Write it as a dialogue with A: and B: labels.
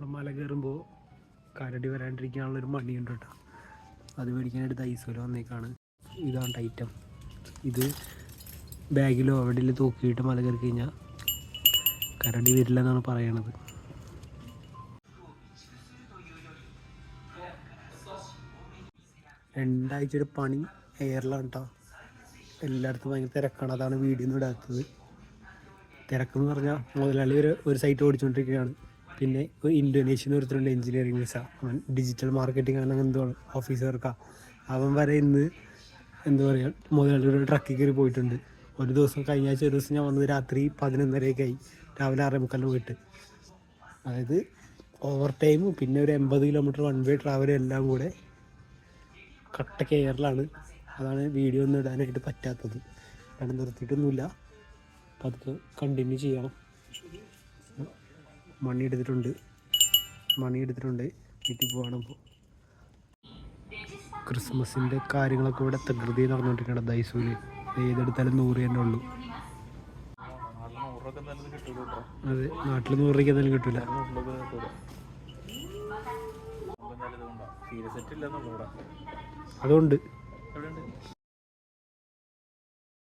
A: നമ്മൾ മല കയറുമ്പോൾ കരടി വരാണ്ടിരിക്കാനുള്ളൊരു മണിയുണ്ട് കേട്ടോ. അത് മേടിക്കാനായിട്ട് ദൈസോൽ വന്നേക്കാണ്. ഇതാണ് ഐറ്റം. ഇത് ബാഗിലോ എവിടെയെങ്കിലും തൂക്കിയിട്ട് മല കയറി കഴിഞ്ഞാൽ കരടി വരില്ല എന്നാണ് പറയണത്. രണ്ടാഴ്ചയുടെ പണി എയറിലാണ് കേട്ടോ എല്ലായിടത്തും ഭയങ്കര തിരക്കാണ്. അതാണ് വീഡിയോ ഒന്നും ഇടാത്തത് തിരക്കെന്ന് പറഞ്ഞാൽ മുതലാളി ഒരു ഒരു സൈറ്റ് ഓടിച്ചുകൊണ്ടിരിക്കുകയാണ് പിന്നെ ഒരു ഇന്തോനേഷ്യൻ ഒരുത്തരുണ്ട് എഞ്ചിനീയറിംഗ് വിസ അവൻ ഡിജിറ്റൽ മാർക്കറ്റിംഗ് ആണ് എന്തോ ഓഫീസർക്കാണ് അവൻ വരെ ഇന്ന് എന്താ പറയുക മുതലാളി ഒരു ട്രക്കിൽ കയറി പോയിട്ടുണ്ട്. ഒരു ദിവസം കഴിഞ്ഞ ആഴ്ച ഒരു ദിവസം ഞാൻ വന്നത് രാത്രി പതിനൊന്നരയൊക്കെ ആയി. രാവിലെ ആറേ മുക്കാലിന് പോയിട്ട്. അതായത് ഓവർ ടൈമും പിന്നെ ഒരു എൺപത് കിലോമീറ്റർ വൺ വേ ട്രാവലും എല്ലാം കൂടെ കട്ട കെയറിലാണ് അതാണ് വീഡിയോ ഒന്നും ഇടാനായിട്ട് പറ്റാത്തത്. ഞാൻ നിർത്തിയിട്ടൊന്നുമില്ല. അപ്പം അതൊക്കെ കണ്ടിന്യൂ ചെയ്യണം. മണി എടുത്തിട്ടുണ്ട് മണി എടുത്തിട്ടുണ്ട് വീട്ടിൽ പോകണം ഇപ്പോൾ ക്രിസ്മസിന്റെ കാര്യങ്ങളൊക്കെ ഇവിടെ തകൃതി നടന്നുകൊണ്ടിരിക്കുകയാണ് ദൈസൂൽ ഏതെടുത്താലും നൂറ് തന്നെ ഉള്ളൂ. അതെ നാട്ടിൽ നൂറ് രൂപയ്ക്ക് എന്തായാലും കിട്ടില്ല അതുകൊണ്ട്.